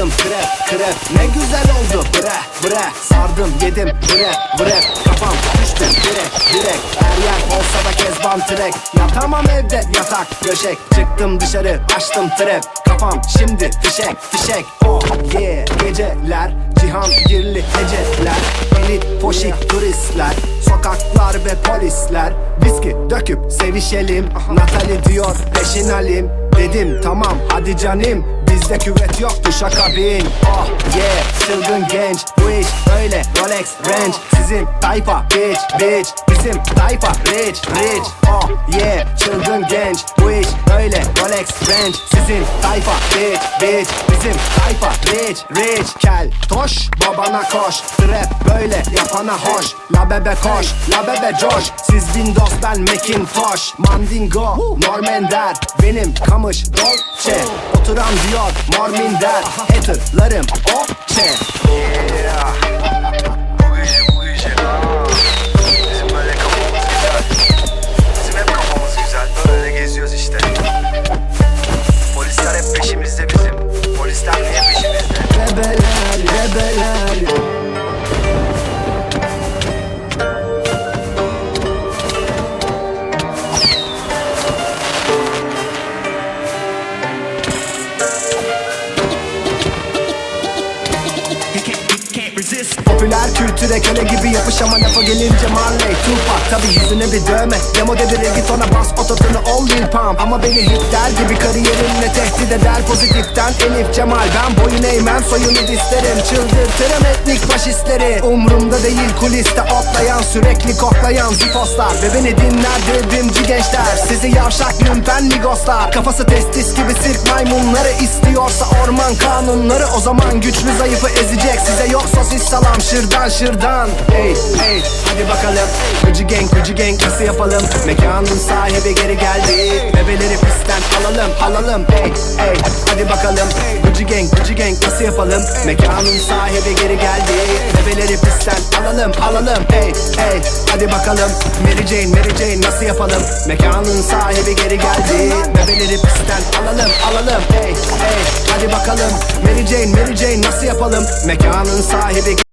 Çıktım krep krep ne güzel oldu bre bre. Sardım yedim bre bre. Kafam düştü direk direk Her yer olsa da kezban trek. Yatamam evde yatak döşek. Çıktım dışarı açtım trap Kafam şimdi fişek fişek. Oh yeah. Geceler Cihan girli heceler. Elit poşik turistler. Sokaklar ve polisler. Viski döküp sevişelim. Natali diyor peşin alim Dedim tamam hadi canim Bizde küvet yoktu şaka bin. Oh yeah çılgın genç Bu iş öyle Rolex Range Sizin tayfa bitch bitch Bizim tayfa rich rich. Oh yeah çılgın genç Bu iş öyle Rolex Range Sizin tayfa bitch bitch Bizim tayfa rich rich. Kel toş babana koş. Trap böyle yapana hoş. La bebe koş la bebe coş. Siz Windows ben Macintosh. Mandingo Normender Benim kamış Dolce. Oturan diyor Morminder Haterlarım okçe Yeah. Popüler kültüre köle gibi yapış ama lafa gelince Marley Tupac Tabi yüzüne bir dövme. Demo dedi git ona bas ototunu ol Lil Pump. Ama beni hit der gibi kariyerimle tehdit eder Pozitiften. Elif Cemal Ben boyun eğmem soyunu isterim Çıldırtırım etnik faşistleri. Umrumda değil kuliste otlayan Sürekli koklayan zifoslar. Ve beni dinler devrimci gençler. Sizi yavşak lümpen migoslar Kafası testis gibi sirk maymunları istiyorsa orman kanunları. O zaman güçlü zayıfı ezecek Size yok sosis salam şırdan şırdan. Hey hey hadi bakalım. Gıcı gang gıcı gang nasıl yapalım? Mekanın sahibi geri geldi. Bebeleri pistten alalım alalım. Hey hey hadi bakalım. Gıcı gang gıcı gang nasıl yapalım? Mekanın sahibi geri geldi. Bebeleri pistten alalım alalım. Hey hey hadi bakalım. Mary Jane Mary Jane nasıl yapalım? Mekanın sahibi geri geldi. Bebeleri pistten alalım alalım. Hey hey hadi bakalım. Mary Jane Mary Jane nasıl yapalım? Mekanın sahibi